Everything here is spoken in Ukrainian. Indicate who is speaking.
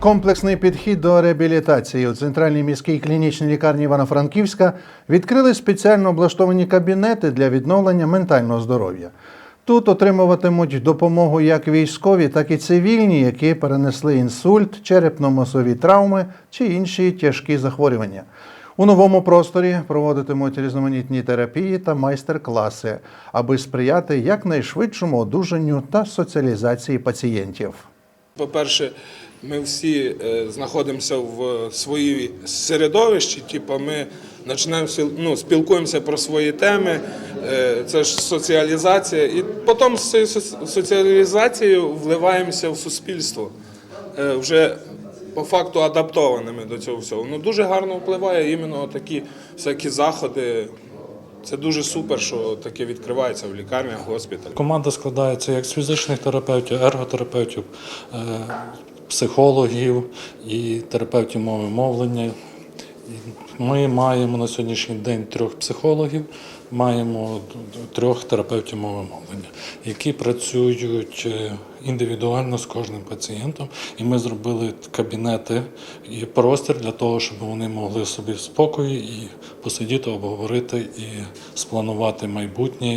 Speaker 1: Комплексний підхід до реабілітації у центральній міській клінічній лікарні Івано-Франківська відкрили спеціально облаштовані кабінети для відновлення ментального здоров'я. Тут отримуватимуть допомогу як військові, так і цивільні, які перенесли інсульт, черепно-мозові травми чи інші тяжкі захворювання. У новому просторі проводитимуть різноманітні терапії та майстер-класи, аби сприяти якнайшвидшому одужанню та соціалізації пацієнтів.
Speaker 2: По-перше, ми всі е, знаходимося в своїй середовищі, типу ми починаємо ну, спілкуємося про свої теми, е, це ж соціалізація, і потім з цією соціалізацією вливаємося в суспільство. Е, Вже по факту адаптованими до цього всього. Ну дуже гарно впливає іменно такі всякі заходи. Це дуже супер, що таке відкривається в лікарнях, госпіталях.
Speaker 3: Команда складається як з фізичних терапевтів, ерготерапевтів, е, психологів і терапевтів мови мовлення. Ми маємо на сьогоднішній день трьох психологів, маємо трьох терапевтів мови мовлення, які працюють е, індивідуально з кожним пацієнтом. І ми зробили кабінети і простір для того, щоб вони могли собі в спокої і посидіти, обговорити і спланувати майбутнє